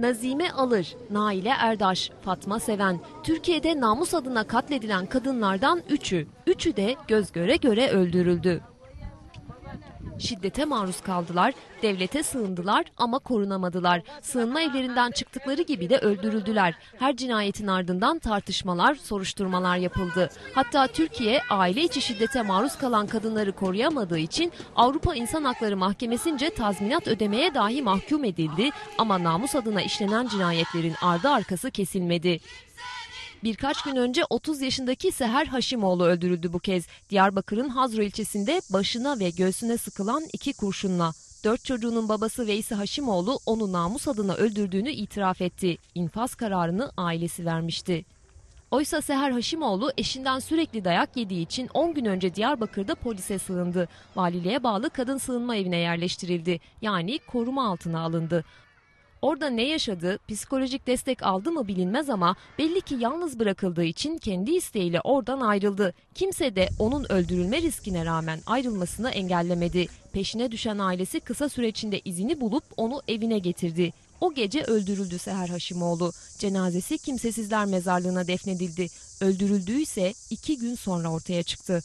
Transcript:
Nazime Alır, Naile Erdaş, Fatma Seven, Türkiye'de namus adına katledilen kadınlardan üçü. Üçü de göz göre göre öldürüldü. Şiddete maruz kaldılar, devlete sığındılar ama korunamadılar. Sığınma evlerinden çıktıkları gibi de öldürüldüler. Her cinayetin ardından tartışmalar, soruşturmalar yapıldı. Hatta Türkiye aile içi şiddete maruz kalan kadınları koruyamadığı için Avrupa İnsan Hakları Mahkemesi'nce tazminat ödemeye dahi mahkum edildi ama namus adına işlenen cinayetlerin ardı arkası kesilmedi. Birkaç gün önce 30 yaşındaki Seher Haşimoğlu öldürüldü bu kez. Diyarbakır'ın Hazro ilçesinde başına ve göğsüne sıkılan iki kurşunla. Dört çocuğunun babası Veysi Haşimoğlu onu namus adına öldürdüğünü itiraf etti. İnfaz kararını ailesi vermişti. Oysa Seher Haşimoğlu eşinden sürekli dayak yediği için 10 gün önce Diyarbakır'da polise sığındı. Valiliğe bağlı kadın sığınma evine yerleştirildi. Yani koruma altına alındı. Orada ne yaşadı, psikolojik destek aldı mı bilinmez ama belli ki yalnız bırakıldığı için kendi isteğiyle oradan ayrıldı. Kimse de onun öldürülme riskine rağmen ayrılmasını engellemedi. Peşine düşen ailesi kısa süre içinde izini bulup onu evine getirdi. O gece öldürüldü Seher Haşimoğlu. Cenazesi kimsesizler mezarlığına defnedildi. Öldürüldüğü ise iki gün sonra ortaya çıktı.